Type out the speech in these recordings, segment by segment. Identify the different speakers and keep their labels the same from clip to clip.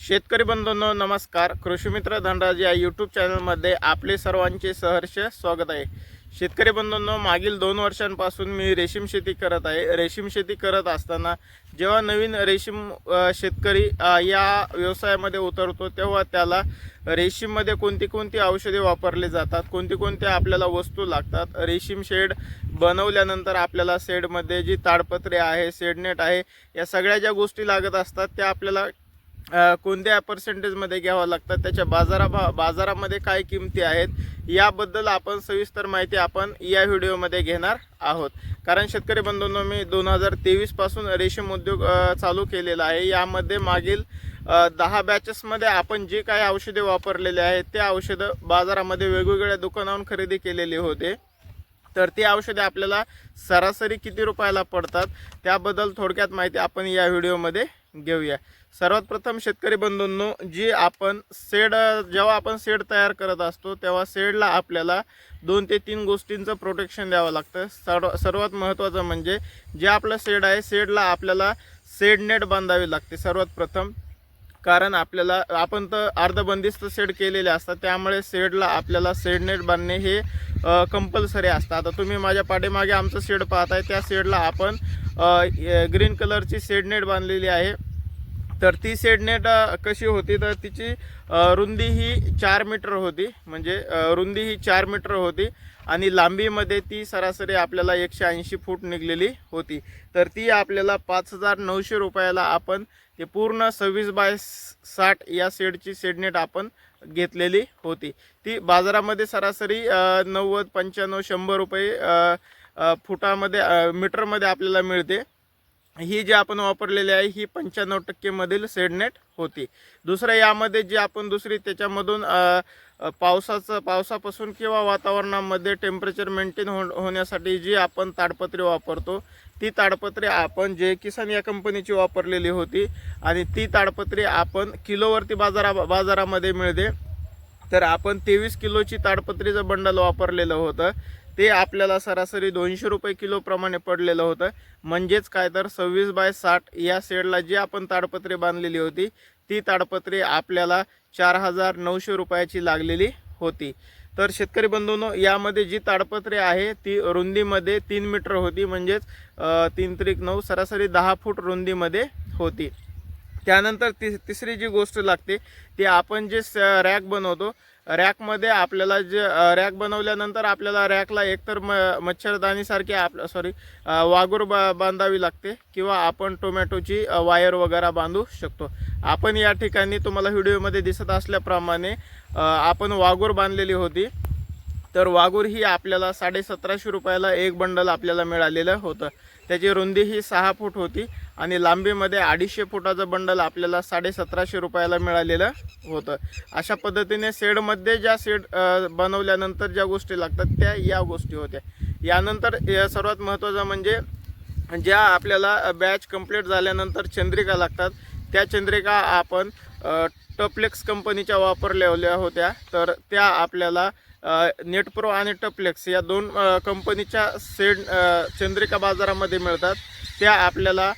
Speaker 1: शेतकरी बंधूंनो नमस्कार. कृषीमित्र धनराज या यूट्यूब चॅनलमध्ये आपले सर्वांचे सहर्ष स्वागत आहे. शेतकरी बंधूंनो मागील दोन वर्षांपासून मी रेशीम शेती करत आहे. रेशीम शेती करत असताना जेव्हा नवीन रेशीम शेतकरी या व्यवसायामध्ये उतरतो तेव्हा त्याला रेशीममध्ये कोणती कोणती औषधे वापरली जातात कोणती कोणत्या आपल्याला वस्तू लागतात रेशीम शेड बनवल्यानंतर आपल्याला शेडमध्ये जी ताडपत्रे आहे शेडनेट आहे या सगळ्या ज्या गोष्टी लागत असतात त्या आपल्याला कोणत्या पर्सेंटेजमध्ये घ्यावं लागतात त्याच्या बाजारा भा बाजारामध्ये काय किमती आहेत याबद्दल आपण सविस्तर माहिती आपण या व्हिडिओमध्ये घेणार आहोत. कारण शेतकरी बंधूंनो मी दोन हजार तेवीसपासून रेशीम उद्योग चालू केलेला आहे. यामध्ये मागील दहा बॅचेसमध्ये आपण जे काही औषधे वापरलेले आहेत ते औषधं बाजारामध्ये वेगवेगळ्या दुकानावरून खरेदी केलेले होते. तर ती औषधे आपल्याला सरासरी किती रुपयाला पडतात त्याबद्दल थोडक्यात माहिती आपण या व्हिडिओमध्ये घेऊया. सर्वात प्रथम शेतकरी बंधूंनो जी आपण शेड जेव्हा आपण शेड तयार करत असतो तेव्हा शेडला आपल्याला दोन ते तीन गोष्टींचं प्रोटेक्शन द्यावं लागतं. सर्व सर्वात महत्त्वाचं म्हणजे जे आपलं शेड आहे शेडला आपल्याला शेड नेट बांधावी लागते सर्वात प्रथम. कारण आपल्याला आपण तर अर्धबंदिस्त शेड केलेले असतात त्यामुळे शेडला आपल्याला शेड नेट बांधणे हे कंपल्सरी असतं. आता तुम्ही माझ्या पाठीमागे आमचं शेड पाहताय त्या शेडला आपण ग्रीन कलरची सेडनेट बांधलेली आहे. तर ती सेडनेट कशी होती? तर तिची रुंदी ही चार मीटर होती. म्हणजे रुंदी ही चार मीटर होती आणि लांबीमध्ये ती सरासरी आपल्याला एकशे ऐंशी फूट निघलेली होती. तर ती आपल्याला पाच हजार नऊशे रुपयाला आपण ते पूर्ण सव्वीस बाय साठ या सेडची सेडनेट आपण घेतलेली होती. ती बाजारामध्ये सरासरी नव्वद पंच्याण्णव शंभर रुपये फुटामध्ये मीटरमध्ये आपल्याला मिळते. ही जी आपण वापरलेली आहे ही पंच्याण्णव टक्केमधील सेडनेट होती. दुसरं यामध्ये जी आपण दुसरी त्याच्यामधून पावसाचं पावसापासून किंवा वातावरणामध्ये टेम्परेचर मेंटेन हो होण्यासाठी जी आपण ताडपत्री वापरतो ती ताडपत्री आपण जे किसान या कंपनीची वापरलेली होती आणि ती ताडपत्री आपण किलोवरती बाजारा बाजारामध्ये मिळते. तर आपण तेवीस किलोची ताडपत्रीचं बंडल वापरलेलं होतं ते आपल्याला सरासरी दोनशे रुपये किलोप्रमाणे पडलेलं होतं. म्हणजेच काय तर सव्वीस बाय साठ या शेडला जी आपण ताडपत्रे बांधलेली होती ती ताडपत्रे आपल्याला चार हजार नऊशे रुपयाची लागलेली होती. तर शेतकरी बंधूंनो यामध्ये जी ताडपत्रे आहे ती रुंदीमध्ये तीन मीटर होती. म्हणजेच तीन त्रिक नऊ सरासरी दहा फूट रुंदीमध्ये होती. त्यानंतर ति तिसरी जी गोष्ट लागते ती आपण जे स रॅक बनवतो रॅकमध्ये आपल्याला जे रॅक बनवल्यानंतर आपल्याला रॅकला एकतर म मच्छरदाणीसारखी आप सॉरी वागूर बा बांधावी लागते किंवा आपण टोमॅटोची वायर वगैरे बांधू शकतो. आपण या ठिकाणी तुम्हाला व्हिडिओमध्ये दिसत असल्याप्रमाणे आपण वागूर बांधलेली होती. तर वागूर ही आपल्याला साडेसतराशे रुपयाला एक बंडल आपल्याला मिळालेलं होतं. त्याची रुंदी ही सहा फूट होती. आणि लांबीमध्ये अडीचशे फुटाचं बंडल आपल्याला साडेसतराशे रुपयाला मिळालेलं होतं. अशा पद्धतीने शेडमध्ये ज्या शेड बनवल्यानंतर ज्या गोष्टी लागतात त्या या गोष्टी होत्या. यानंतर या सर्वात महत्त्वाचं म्हणजे ज्या आपल्याला बॅच कंप्लीट झाल्यानंतर चंद्रिका लागतात त्या चंद्रिका आपण टपलेक्स कंपनीच्या वापरलेल्या होत्या. तर त्या आपल्याला नेटप्रो आणि टपलेक्स या दोन कंपनीच्या सेड चंद्रिका बाजारामध्ये मिळतात. त्या आपल्याला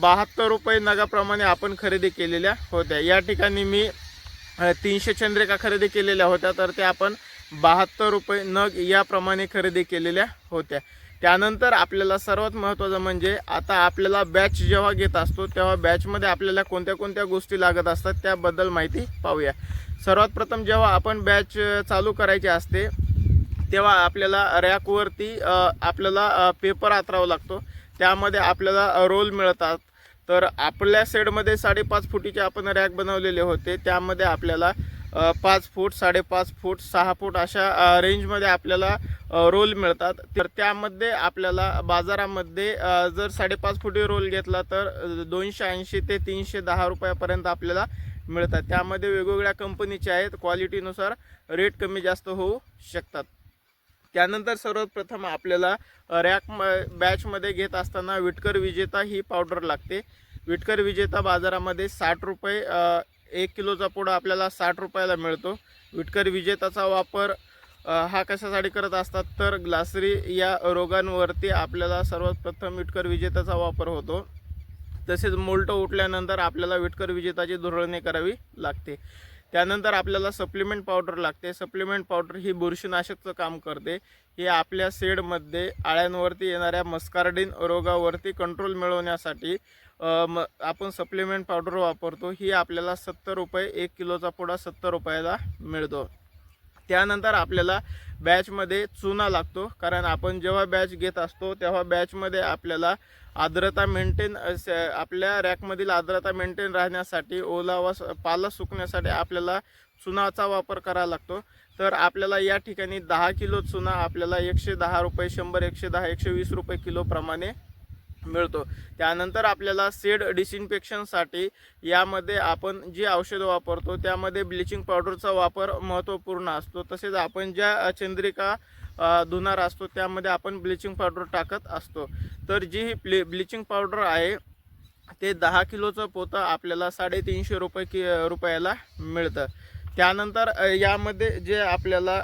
Speaker 1: बहात्तर रुपये नगाप्रमाणे आपण खरेदी केलेल्या होत्या. या ठिकाणी मी तीनशे चंद्रिका खरेदी केलेल्या होत्या तर त्या आपण बहात्तर रुपये नग याप्रमाणे खरेदी केलेल्या होत्या. त्यानंतर आपल्याला सर्वात महत्त्वाचं म्हणजे आता आपल्याला बॅच जेव्हा घेत असतो तेव्हा बॅचमध्ये आपल्याला कोणत्या कोणत्या गोष्टी लागत असतात त्याबद्दल माहिती पाहूया. सर्वात प्रथम जेव्हा आपण बॅच चालू करायची असते तेव्हा आपल्याला रॅकवरती आपल्याला पेपर आतरावा लागतो. त्यामध्ये आपल्याला रोल मिळतात. तर आपल्या सेडमध्ये साडेपाच फुटीचे आपण रॅक बनवलेले होते. त्यामध्ये आपल्याला पाच फूट साडेपाच फूट सहा फूट अशा रेंजमध्ये आपल्याला रोल मिळतात. तर त्यामध्ये आपल्याला बाजारामध्ये जर साडेपाच फुटी रोल घेतला तर दोनशे ऐंशी ते तीनशे दहा रुपयापर्यंत आपल्याला मिळतात. त्यामध्ये वेगवेगळ्या कंपनीचे आहेत. क्वालिटीनुसार रेट कमी जास्त होऊ शकतात. त्यानंतर सर्वप्रथम आपल्याला रॅक म बॅचमध्ये घेत असताना विटकर विजेता ही पावडर लागते. विटकर विजेता बाजारामध्ये साठ रुपये एक किलोचा पुडा आपल्याला साठ रुपयाला मिळतो. विटकर विजेताचा वापर हा कशासाठी करत असतात तर ग्लासरी या रोगांवरती आपल्याला सर्वात प्रथम विटकर विजेताचा वापर होतो. तसेच मोल्ट उठल्यानंतर आपल्याला विटकर विजेताची धुरळणी करावी लागते. त्यानंतर आपल्याला सप्लिमेंट पावडर लागते. सप्लिमेंट पावडर ही बुरशीनाशकचं काम करते. ही आपल्या सेडमध्ये आळ्यांवरती येणाऱ्या मस्कार्डिन रोगावरती कंट्रोल मिळवण्यासाठी म आपण सप्लिमेंट पावडर वापरतो. ही आपल्याला सत्तर रुपये एक किलोचा पुडा सत्तर रुपयाला मिळतो. त्यानंतर आपल्याला बॅचमध्ये चुना लागतो. कारण आपण जेव्हा बॅच घेत असतो तेव्हा बॅचमध्ये आपल्याला आर्द्रता मेंटेन आपल्या रॅकमधील आर्द्रता मेंटेन राहण्यासाठी ओलावा स- पाला सुकण्यासाठी आपल्याला चुनाचा वापर करावा लागतो. तर आपल्याला या ठिकाणी दहा किलो चुना आपल्याला एकशे दहा रुपये शंभर एकशे दहा एकशे वीस रुपये किलोप्रमाणे मिळतो. त्यानंतर आपल्याला सेड डिसइन्फेक्शनसाठी यामध्ये आपण जी औषधं वापरतो त्यामध्ये ब्लिचिंग पावडरचा वापर महत्त्वपूर्ण असतो. तसेच आपण ज्या चंद्रिका धुणार असतो त्यामध्ये आपण ब्लिचिंग पावडर टाकत असतो. तर जी ही ब्लि ब्लिचिंग पावडर आहे ते दहा किलोचं पोतं आपल्याला साडेतीनशे रुपये कि रुपयाला मिळतं. त्यानंतर यामध्ये जे आपल्याला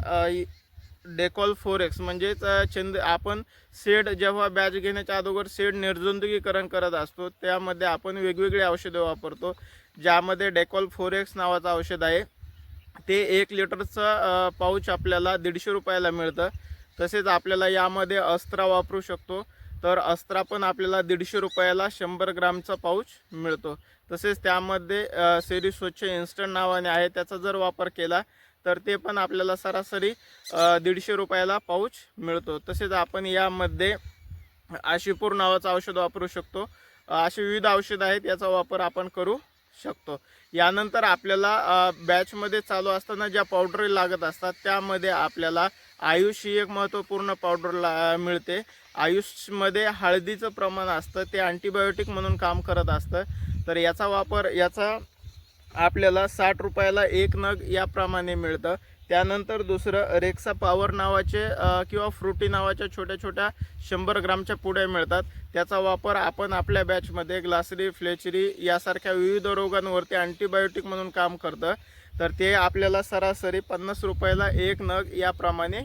Speaker 1: डेकॉल फोर एक्स फोरेक्स म्हणजेच छंद चंद आपण सेड जेव्हा बॅच घेण्याच्या अगोदर सेड निर्जंतुकीकरण करत असतो त्यामध्ये आपण वेगवेगळी औषधे वापरतो ज्यामध्ये डेकॉल फोरेक्स नावाचं औषध आहे. ते एक लिटरचं पाऊच आपल्याला दीडशे रुपयाला मिळतं. तसेच आपल्याला यामध्ये अस्त्रा वापरू शकतो. तर अस्त्रा पण आपल्याला दीडशे रुपयाला शंभर ग्रामचा पाऊच मिळतो. तसेच त्यामध्ये सेरी स्वच्छ इन्स्टंट नावाने आहे त्याचा जर वापर केला तर ते पण आपल्याला सरासरी दीडशे रुपयाला पाऊच मिळतो. तसेच आपण यामध्ये आशिपूर नावाचं औषध वापरू शकतो. असे अशी विविध औषधं आहेत याचा वापर आपण करू शकतो. यानंतर आपल्याला बॅचमध्ये चालू असताना ज्या पावडरी लागत असतात त्यामध्ये आपल्याला आयुष ही एक महत्त्वपूर्ण पावडर ला मिळते. आयुषमध्ये हळदीचं प्रमाण असतं ते अँटीबायोटिक म्हणून काम करत असतं. तर याचा वापर याचा आपल्याला साठ रुपयाला एक नग याप्रमाणे मिळतं. त्यानंतर दुसरं रेक्सा पॉवर नावाचे किंवा फ्रुटी नावाच्या छोट्या छोट्या शंभर ग्रामच्या पुड्या मिळतात. त्याचा वापर आपण आपल्या बॅचमध्ये ग्लासरी फ्लेचरी यासारख्या विविध रोगांवरती अँटीबायोटिक म्हणून काम करतं. तर ते आपल्याला सरासरी पन्नास रुपयाला एक नग याप्रमाणे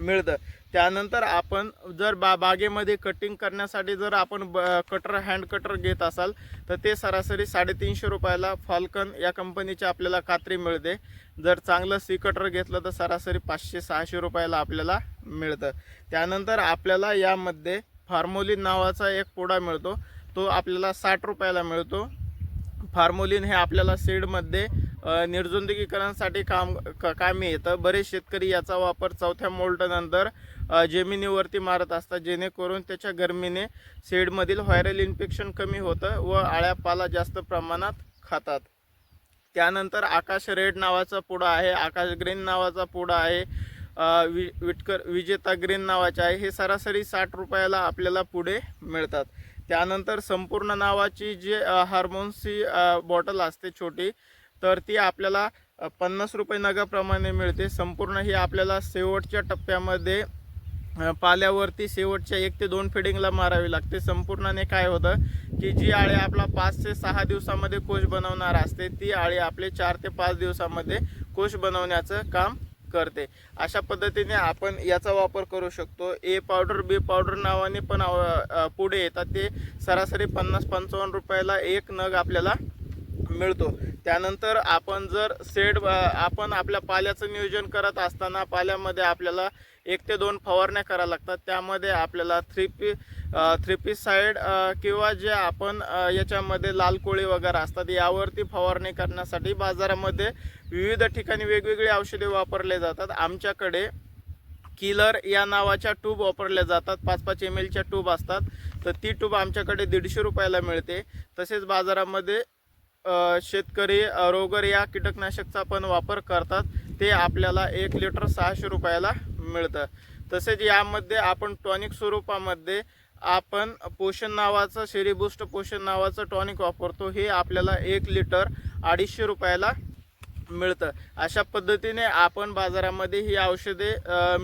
Speaker 1: मिळतं. त्यानंतर आपण जर बा बागेमध्ये कटिंग करण्यासाठी जर आपण ब कटर हँड कटर घेत असाल तर ते सरासरी साडेतीनशे रुपयाला फॉल्कन या कंपनीची आपल्याला कात्री मिळते. जर चांगलं सी कटर घेतलं तर सरासरी पाचशे सहाशे रुपयाला आपल्याला मिळतं. त्यानंतर आपल्याला यामध्ये फार्मोलिन नावाचा एक पोडा मिळतो. तो आपल्याला साठ रुपयाला मिळतो. फार्मोलिन हे आपल्याला सीडमध्ये निर्जंतुकीकरणासाठी काम कामी येतं. बरेच शेतकरी याचा वापर चौथ्या मोल्टनंतर जमिनीवरती मारत असतात. जेणेकरून त्याच्या गरमीने सेडमधील व्हायरल इन्फेक्शन कमी होतं व आळ्यापाला जास्त प्रमाणात खातात. त्यानंतर आकाश रेड नावाचा पुडा आहे. आकाश ग्रीन नावाचा पुडा आहे. वि विटकर विजेता ग्रीन नावाचे आहे. हे सरासरी साठ रुपयाला आपल्याला पुढे मिळतात. त्यानंतर संपूर्ण नावाची जी हार्मोन्सची बॉटल असते छोटी तर ती आपल्याला पन्नास रुपये नगाप्रमाणे मिळते. संपूर्ण ही आपल्याला शेवटच्या टप्प्यामध्ये पाल्यावरती शेवटच्या एक ते दोन फिडिंगला मारावी लागते. संपूर्णने काय होतं की जी आळी आपला पाच ते सहा दिवसामध्ये कोश बनवणार असते ती आळी आपले चार ते पाच दिवसामध्ये कोश बनवण्याचं काम करते. अशा पद्धतीने आपण याचा वापर करू शकतो. ए पावडर बी पावडर नावाने पण पुढे येतात. ते सरासरी पन्नास पंचावन्न रुपयाला एक नग आपल्याला मिळतो. त्यानंतर आपण जर सेड आपण आपल्या पाल्याचं नियोजन करत असताना पाल्यामध्ये आपल्याला एक ते दोन फवारण्या कराव्या लागतात. त्यामध्ये आपल्याला three P three P side किंवा जे आपण याच्यामध्ये लाल कोळी वगैरे असतात यावरती फवारणी करण्यासाठी बाजारामध्ये विविध ठिकाणी वेगवेगळी औषधे वापरले जातात. आमच्याकडे किलर या नावाच्या ट्यूब वापरल्या जातात. पाच पाच एम एलच्या ट्यूब असतात. तर ती ट्यूब आमच्याकडे दीडशे रुपयाला मिळते. तसेच बाजारामध्ये शेतकरी रोगर या कीटकनाशकचा पण वापर करतात. ते आपल्याला एक लिटर सहाशे रुपयाला मिळतं. तसेच यामध्ये आपण टॉनिक स्वरूपामध्ये आपण पोषण नावाचं शेरीबुस्ट पोषण नावाचं टॉनिक वापरतो. हे आपल्याला एक लिटर अडीचशे रुपयाला मिळतं. अशा पद्धतीने आपण बाजारामध्ये ही औषधे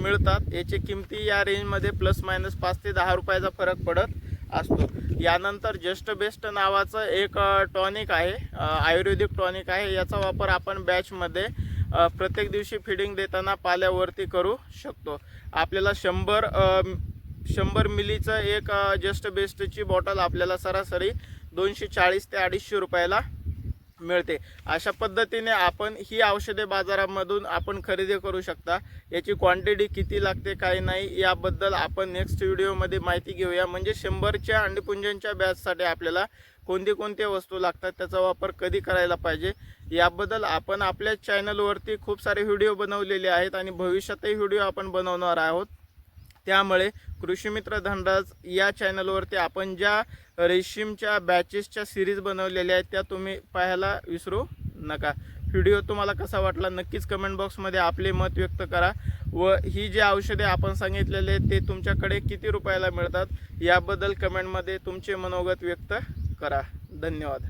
Speaker 1: मिळतात. याची किमती या रेंजमध्ये प्लस मायनस पाच ते दहा रुपयाचा फरक पडत असतो. यानंतर जस्ट बेस्ट नावाचं एक टॉनिक आहे आयुर्वेदिक टॉनिक आहे. याचा वापर आपण बॅचमध्ये प्रत्येक दिवशी फिडिंग देताना पाल्यावरती करू शकतो. आपल्याला शंभर शंभर मिलीचं एक जस्ट बेस्टची बॉटल आपल्याला सरासरी दोनशे चाळीस ते अडीचशे रुपयाला मिळते. अशा पद्धतीने आपण ही औषधे बाजारामधून आपण खरेदी करू शकता. याची क्वांटिटी किती लागते काय नाही याबद्दल आपण नेक्स्ट व्हिडिओमध्ये माहिती घेऊया. म्हणजे शंभरच्या अंडीपुंजांच्या बॅचसाठी आपल्याला कोणते कोणत्या वस्तू लागतात त्याचा वापर कधी करायला पाहिजे याबद्दल आपण आपल्या चॅनलवरती खूप सारे व्हिडिओ बनवलेले आहेत आणि भविष्यातही व्हिडिओ आपण बनवणार आहोत. त्यामुळे कृषीमित्र धनराज या चॅनलवरती आपण ज्या रेशीमच्या बॅचेसच्या सिरीज बनवलेल्या आहेत त्या तुम्ही पाहायला विसरू नका. व्हिडिओ तुम्हाला कसा वाटला नक्कीच कमेंट बॉक्समध्ये आपले मत व्यक्त करा व ही जी औषधे आपण सांगितलेले आहेत ते तुमच्याकडे किती रुपयाला मिळतात याबद्दल कमेंटमध्ये तुमचे मनोगत व्यक्त करा. धन्यवाद.